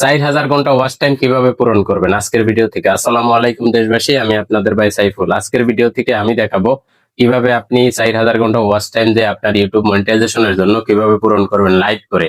ষাট হাজার ঘণ্টা ওয়াচ টাইম কীভাবে পূরণ করবেন? আজকের ভিডিও থেকে। আসসালামু আলাইকুম দেশবাসী, আমি আপনাদের ভাই সাইফুল। আজকের ভিডিও থেকে আমি দেখাবো কীভাবে আপনি চার হাজার ঘণ্টা ওয়াচ টাইম দিয়ে আপনার ইউটিউব মনিটাইজেশনের জন্য কীভাবে পূরণ করবেন লাইভ করে।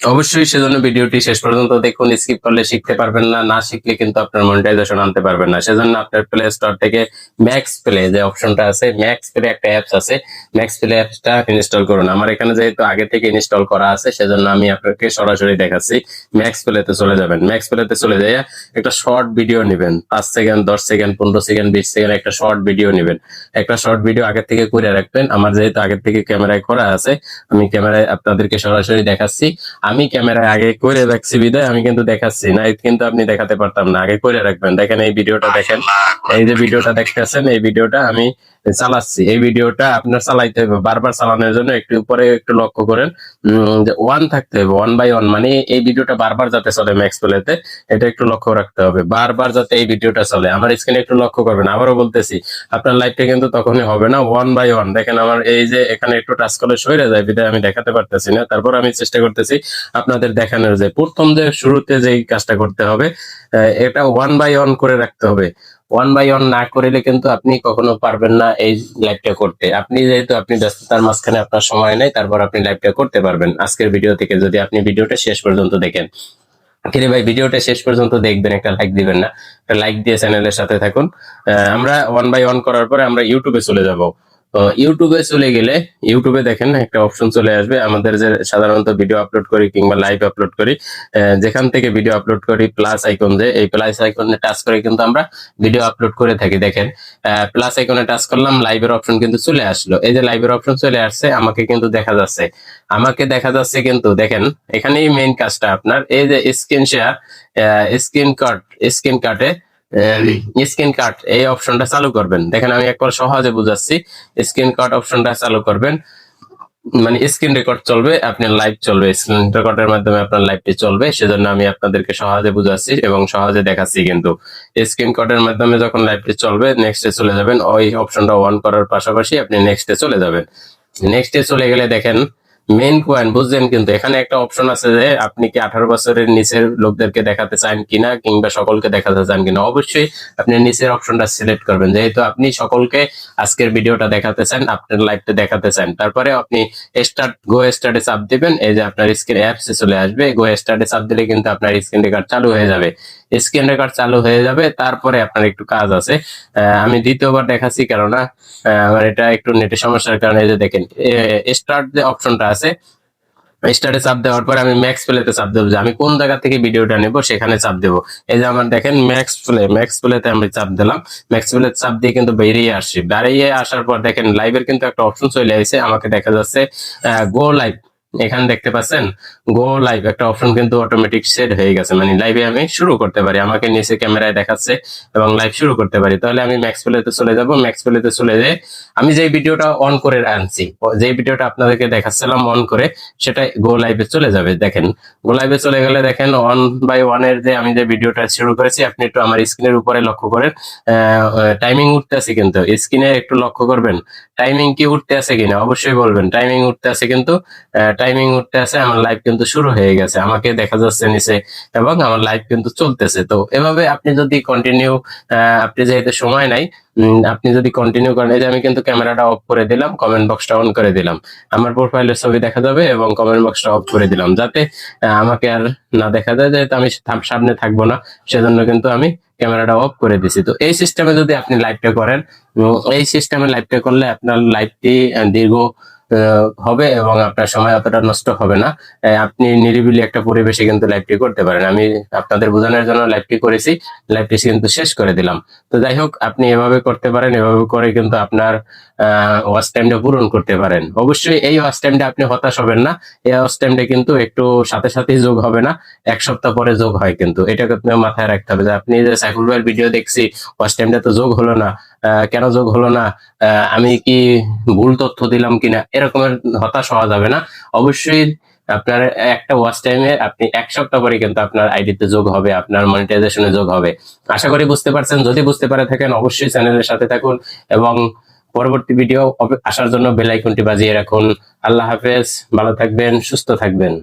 অবশ্যই সেজন্য ভিডিওটি শেষ পর্যন্ত দেখুন স্কিপ করলে শিখতে পারবেন না না শিখলে কিন্তু আপনার মনিটাইজেশন আনতে পারবেন না। সেজন্য আপনার প্লে স্টোর থেকে ম্যাক্স প্লে যে অপশনটা আছে ম্যাক্স প্লে একটা অ্যাপস আছে ম্যাক্স প্লে অ্যাপসটা ইনস্টল করুন। আমার এখানে যেহেতু আগে থেকে ইনস্টল করা আছে, সেজন্য আমি আপনাকে সরাসরি দেখাচ্ছি। ম্যাক্স প্লেতে চলে যাবেন। ম্যাক্স প্লেতে চলে যেয়ে একটা শর্ট ভিডিও নেবেন। পাঁচ সেকেন্ড দশ সেকেন্ড পনেরো সেকেন্ড বিশ সেকেন্ড একটা শর্ট ভিডিও নেবেন। একটা শর্ট ভিডিও আগে থেকে করে রাখবেন। আমার যেহেতু আগে থেকে ক্যামেরায় করা আছে, আমি ক্যামেরায় আপনাদেরকে সরাসরি দেখাচ্ছি। আমি ক্যামেরায় আগে করে রাখছি বিদায় আমি কিন্তু দেখাচ্ছি। না কিন্তু আপনি দেখাতে পারতাম না আগে করে রাখবেন। দেখেন এই ভিডিওটা দেখেন। এই যে ভিডিওটা দেখতেছেন এই ভিডিওটা আমি চালাচ্ছি। এই ভিডিওটা আপনার চালাইতে হবে বারবার চালানোর জন্য একটু উপরে একটু লক্ষ্য করেন। যে ওয়ান থাকতে হবে ওয়ান বাই ওয়ান মানে এই ভিডিওটা বারবার যাতে চলে ম্যাক্স প্লেতে এটা একটু লক্ষ্য রাখতে হবে। বারবার যাতে এই ভিডিওটা চলে। আমার স্ক্রিনে একটু লক্ষ্য করবেন আবারও বলতেছি আপনার লাইফটা কিন্তু তখনই হবে না ওয়ান বাই ওয়ান দেখেন আমার এই যে এখানে একটু টাচ করলে সরে যায় বিধায় আমি দেখাতে পারতেছি না। তারপর আমি চেষ্টা করতেছি আপনাদের দেখানোর যে প্রথম যে শুরুতে যে কাজটা করতে হবে এটা ওয়ান বাই ওয়ান করে রাখতে হবে। ওয়ান বাই ওয়ান না করিলে কিন্তু আপনি কখনো পারবেন না এই লাইভটা করতে। আপনি যেহেতু আপনি ব্যস্ততার মাঝখানে আপনার সময় নেই, তারপর আপনি লাইভটা করতে পারবেন। আজকের ভিডিও থেকে যদি আপনি ভিডিওটা শেষ পর্যন্ত দেখেন। কিরে ভাই, ভিডিওটা শেষ পর্যন্ত দেখবেন, একটা লাইক দিবেন না। লাইক দিয়ে চ্যানেলের সাথে থাকুন। আমরা ওয়ান বাই ওয়ান করার পরে আমরা ইউটিউবে চলে যাব। তো ইউটিউবে চলে গেলে ইউটিউবে দেখেন একটা অপশন চলে আসবে। আমাদের যে সাধারণত ভিডিও আপলোড করি কিংবা লাইভ আপলোড করি যেখান থেকে ভিডিও আপলোড করি প্লাস আইকন যে, এই প্লাস আইকনে টাচ করে কিন্তু আমরা ভিডিও আপলোড করে থাকি, দেখেন। প্লাস আইকনে টাচ করলাম লাইভের অপশন কিন্তু চলে আসলো। এই যে লাইভের অপশন চলে আসছে, আমাকে কিন্তু দেখা যাচ্ছে। আমাকে দেখা যাচ্ছে কিন্তু, দেখেন, এখানেই মেইন কাজটা আপনার। এই যে screen share screen card screen কার্ডে স্ক্রিন কার্ড, এই অপশনটা চালু করবেন। দেখেন, আমি একবার সহজে বুঝাচ্ছি। স্ক্রিন কার্ড অপশনটা চালু করবেন। মানে স্ক্রিন রেকর্ড চলবে আপনার লাইভ চলবে। স্ক্রিন রেকর্ডের মাধ্যমে আপনার লাইভটি চলবে, সেজন্য আমি আপনাদেরকে সহজে বুঝাচ্ছি এবং সহজে দেখাচ্ছি কিন্তু। স্ক্রিন রেকর্ডের মাধ্যমে যখন লাইভটি চলবে নেক্সটে চলে যাবেন। ওই অপশনটা অন করার পাশাপাশি আপনি নেক্সটে চলে যাবেন। নেক্সটে চলে গেলে দেখেন মেন পয়েন্ট বুঝছেন? কিন্তু এখানে একটা অপশন আছে যে, আপনি কি আঠারো বছরের নিচের লোকদেরকে দেখাতে চান কিনা, কিংবা সকলকে দেখাতে চান কিনা? অবশ্যই আপনি নিচের অপশনটা সিলেক্ট করবেন। যেহেতু আপনি সকলকে আজকের ভিডিওটা দেখাতে চান, আপনার লাইভটা দেখাতে চান। তারপরে আপনি স্টার্ট গো স্টার্টে চাপ দিবেন। এই যে আপনার স্ক্রিন অ্যাপসে চলে আসবে। গো স্টার্টে চাপ দিলে কিন্তু আপনার স্ক্রিন রেকর্ড চালু হয়ে যাবে। স্ক্রিন রেকর্ড চালু হয়ে যাবে। তারপরে আপনার একটু কাজ আছে। আমি দ্বিতীয়বার দেখাচ্ছি কেননা আমার এটা একটু নেটের সমস্যার কারণে যে দেখেন স্টার্ট যে অপশনটা আছে স্টার্টে চাপ দেওয়ার পর আমি ম্যাক্স প্লেতে চাপ দেবো যে আমি কোন জায়গা থেকে ভিডিওটা নেব সেখানে চাপ দেবো। এই যে আমার দেখেন ম্যাক্স প্লে ম্যাক্স প্লেতে আমি চাপ দিলাম। ম্যাক্স প্লে চাপ দিয়ে কিন্তু বেরিয়ে আসছি। বেরিয়ে আসার পর দেখেন লাইভের কিন্তু একটা অপশন চলে আসছে। আমাকে দেখা যাচ্ছে গো লাইভ এখানে দেখতে পাচ্ছেন গো লাইভ একটা অপশন কিন্তু অটোমেটিক সেট হয়ে গেছে। মানে লাইভে আমি শুরু করতে পারি। আমাকে নিচে ক্যামেরায় দেখাচ্ছে এবং লাইভ শুরু করতে পারি। তাহলে আমি ম্যাক্স প্লেতে চলে যাব। ম্যাক্স প্লেতে চলে যেয়ে আমি যে ভিডিওটা অন করে আনছি যে ভিডিওটা আপনাদেরকে দেখাচ্ছিলাম অন করে সেটা গো লাইভে চলে যাবে। দেখেন গো লাইভে চলে গেলে দেখেন অন বাই ওয়ানের যে আমি যে ভিডিওটা শুরু করেছি, আপনি একটু আমার স্ক্রিনের উপরে লক্ষ্য করেন। টাইমিং উঠতে আছে কিন্তু। স্ক্রিনে একটু লক্ষ্য করবেন। টাইমিং কি উঠতে আছে কিনা? অবশ্যই বলবেন। টাইমিং উঠতে আছে কিন্তু টাইমিং উঠতে আছে, আমার লাইভ কিন্তু শুরু হয়ে গেছে। আমাকে দেখা যাচ্ছে নিচে এবং আমার লাইভ কিন্তু চলতেছে। তো এভাবে আপনি যদি কন্টিনিউ আপনি যেহেতু সময় নাই আপনি যদি কন্টিনিউ করেন, এই যে আমি কিন্তু ক্যামেরাটা অফ করে দিলাম কমেন্ট বক্সটা অন করে দিলাম। আমার প্রোফাইলের ছবি দেখা যাবে এবং কমেন্ট বক্সটা অফ করে দিলাম, যাতে আমাকে আর না দেখা যায় যেহেতু আমি সামনে থাকব না। সেজন্য কিন্তু আমি ক্যামেরাটা অফ করে দিছি। তো এই সিস্টেমে যদি আপনি লাইভটা করেন এই সিস্টেমে লাইভটা করলে আপনার লাইভটি দীর্ঘ হবে এবং আপনার সময় অতটা নষ্ট হবে না। আপনি নিরিবিলি একটা পরিবেশে কিন্তু লাইভটি করতে পারেন। আমি আপনাদের বোঝানোর জন্য লাইভটি করেছি। লাইভটি কিন্তু শেষ করে দিলাম। তো যাই হোক, আপনি এভাবে করতে পারেন, এভাবে করে কিন্তু আপনার ওয়াচ টাইমটা পূরণ করতে পারেন। অবশ্যই এই ওয়াচ টাইমটা আপনি হতাশ হবেন না। এই ওয়াচ টাইমটা কিন্তু একটু সাথে সাথেই যোগ হবে না। এক সপ্তাহ পরে যোগ হয় কিন্তু। এটাকে মাথায় রাখতে হবে যে, আপনি যে সাইফুল ভাইয়ের ভিডিও দেখছি ওয়াচ টাইমটা তো যোগ হলো না। কেন যোগ হলো না? আমি কি ভুল তথ্য দিলাম কিনা? এরকমের হতাশ হওয়া যাবে না। অবশ্যই আপনার একটা ওয়াচ টাইমে আপনি এক সপ্তাহ পরে কিন্তু আপনার আইডিতে যোগ হবে, আপনার মনিটাইজেশনে যোগ হবে। আশা করি বুঝতে পারছেন। যদি বুঝতে পারে থাকেন, অবশ্যই চ্যানেলের সাথে থাকুন এবং পরবর্তী ভিডিও আসার জন্য বেল আইকনটি বাজিয়ে রাখুন। আল্লাহ হাফেজ। ভালো থাকবেন, সুস্থ থাকবেন।